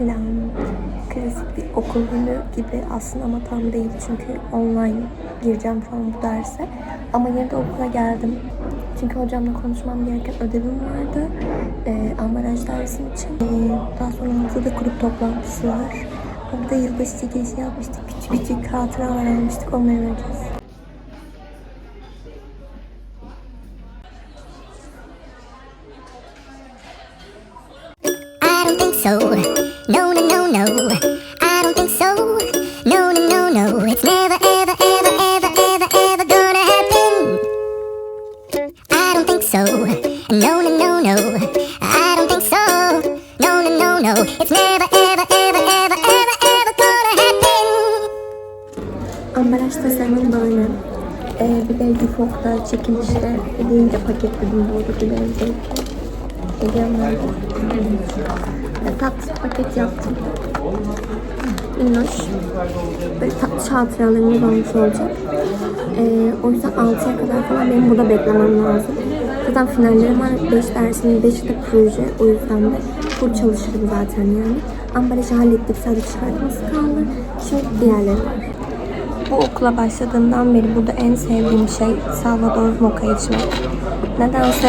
Selam. Klasik bir okul günü gibi aslında ama tam değil çünkü online gireceğim şu an bu derse. Ama yine de okula geldim. Çünkü hocamla konuşmam gereken ödevim vardı. Ee, ambalaj dersim için. Ee, daha sonra haftada grup toplantısı var. Orada yılbaşı çekilişi yapmıştık. Küçük küçük hatıralar almıştık. Onları vereceğiz. So. I don't think. Ambalaj tasarımı böyle. Ee, bir de Dufok'ta çekilişte hediyince paketledim bu arada bir de Hediyem vardı. Ve tatlı paket yaptım. Minnoş. Böyle tatlı hatıralarımız olmuş olacak. Ee, o yüzden 6'ya kadar falan benim burada beklemem lazım. Zaten finallerim var. 5 dersimin 5'i de proje. O yüzden de full çalışırım zaten yani. Ambalajı hallettik. Sadece çıkartması kaldı. Şimdi diğerleri var. Bu okula başladığımdan beri burada en sevdiğim şey Salvador Mocha içmek. Nedense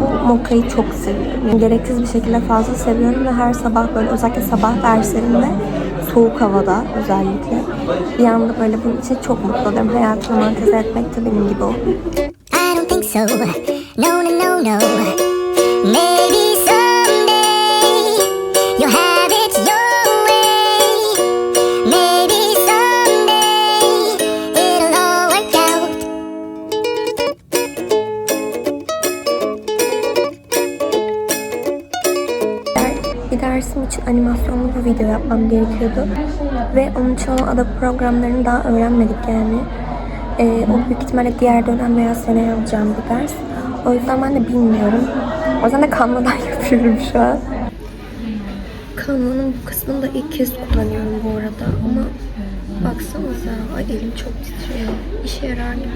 bu mokkayı çok seviyorum. Yani gereksiz bir şekilde fazla seviyorum ve her sabah böyle özellikle sabah derslerinde soğuk havada özellikle bir anda böyle bunun için çok mutlu oluyorum. Hayatımı romantize etmek de benim gibi oluyor. I don't think so. No, no, no, no. Maybe someday you'll have it your way. Maybe someday it'll all work out. Dersim için animasyonlu bir video yapmam gerekiyordu. Ve onun için o ada programlarını daha öğrenmedik yani. Ee, o büyük ihtimalle diğer dönem veya seneye alacağım bir ders. O yüzden ben de bilmiyorum. O yüzden de Canva'dan yapıyorum şu an. Canva'nın bu kısmını da ilk kez kullanıyorum bu arada ama baksanıza ay elim çok titriyor. İşe yarar gibi.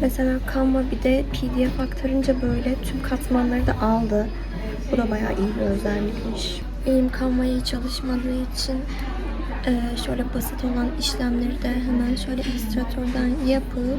Mesela Canva bir de PDF aktarınca böyle tüm katmanları da aldı. Bu da bayağı iyi bir özellikmiş. Elim Canva iyi çalışmadığı için şöyle basit olan işlemleri de hemen şöyle Illustrator'dan yapıp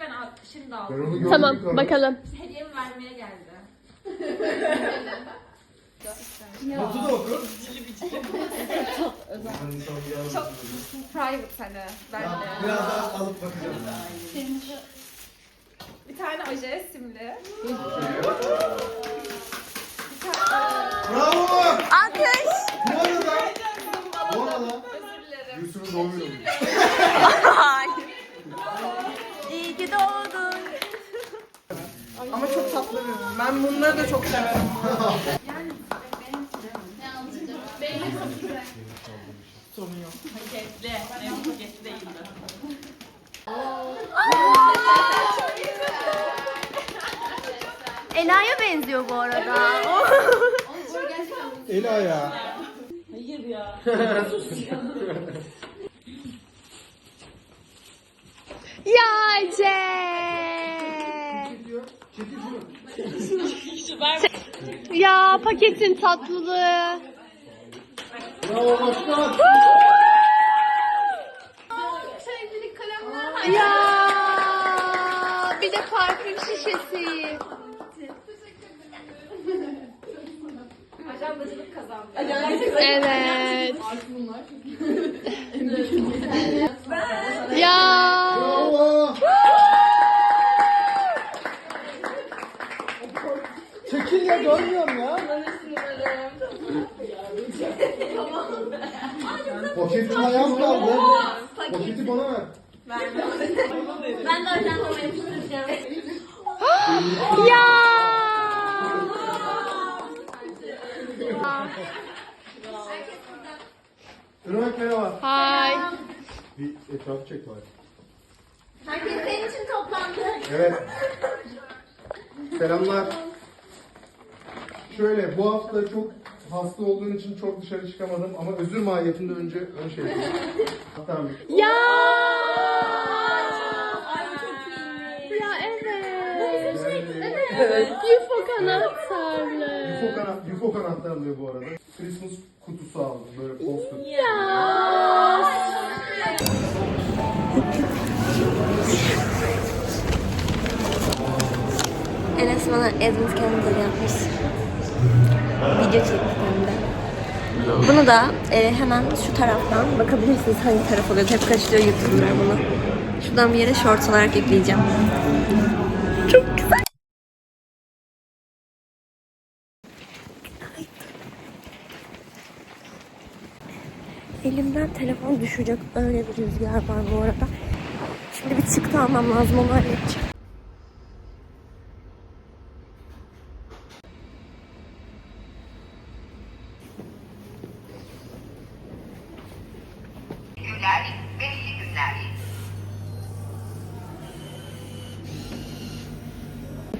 Ben şimdi aldım. Tamam bakalım. Hediyemi vermeye geldi. Notu da oku. Çok private hani bende. Biraz daha alıp bakacağım. Bir tane oje simli. Bravo! Alkış! Bu arada, bu arada Özür dilerim. Yusuf'un doğum günü. İyi ki doğdun. Ama çok tatlı bir. Ben bunları da çok severim. Ela'ya benziyor bu arada. Ela ya. Ya C. Ya paketin tatlılığı. Bravo başkan. Ya bir de parfüm şişesi. Kazandı. Evet. ya. Bravo. Çekil ya görmüyorum ya. Poşetin ayağım kaldı. Poşeti bana ver. Ben de ajandama yapıştıracağım. Ya. Irmak merhaba. Hay. Bir etrafı çek bari. Herkes senin için toplandı. Evet. Selamlar. Şöyle bu hafta çok hasta olduğun için çok dışarı çıkamadım ama özür mahiyetinde önce ön şey yapayım. Hatta Ya. Ya evet. Evet. UFO kanatlarlı. UFO, kanat, UFO kanatlar alıyor bu arada. Christmas kutusu aldım böyle poster. Ya. Enes bana Advent Calendar yapmış. Video çekti hem de. Bunu da e, hemen şu taraftan bakabilirsiniz hangi taraf oluyor. Hep kaçırıyor YouTube'lar bunu. Şuradan bir yere short olarak ekleyeceğim. Çok güzel. Elimden telefon düşecek öyle bir rüzgar var bu arada. Şimdi bir çıktı almam lazım onu halledeceğim.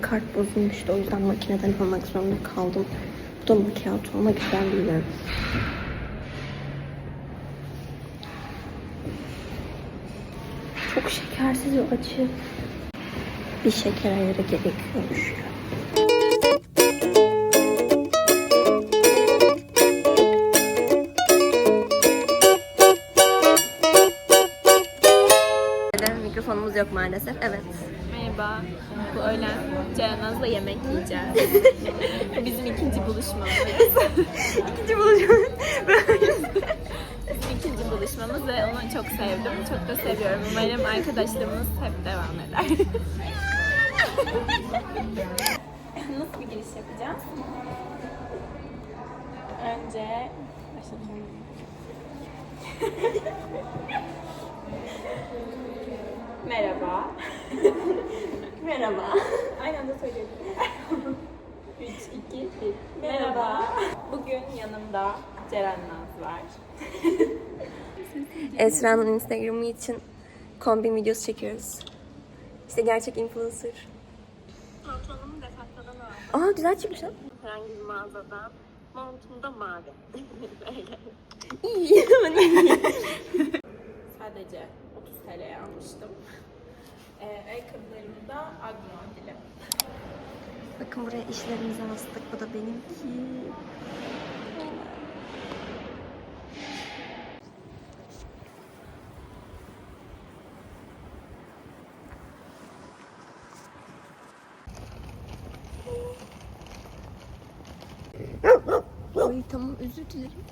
Kart bozulmuştu o yüzden makineden almak zorunda kaldım. Bu da makyajı ama güzel bilmiyorum. Çok şekersiz ve acı. Bir şeker ayarı gerekiyormuş. Mikrofonumuz yok maalesef. Evet. Merhaba. Bu öğlen Cayanaz'la yemek yiyeceğiz. Bizim ikinci buluşmamız. İkinci buluşmamız. Buluşmamız ve onu çok sevdim. Çok da seviyorum. Umarım arkadaşlarımız hep devam eder. Nasıl bir giriş yapacağız? Önce başlatalım. Merhaba. Merhaba. Aynı anda söyleyelim. 3, 2, 1. Merhaba. Bugün yanımda Ceren Naz var. Esra'nın Instagram'ı için kombin videosu çekiyoruz. İşte gerçek influencer. Pantolonumu Decathlon'dan aldım. Aa güzel çıkmış lan. Herhangi bir mağazadan. Montum da mavi. Böyle. İyi. Sadece 30 TL'ye almıştım. Ee, ayakkabılarımı da Agno dilim. Bakın buraya işlerimizi astık. Bu da benimki. Ay tamam özür dilerim.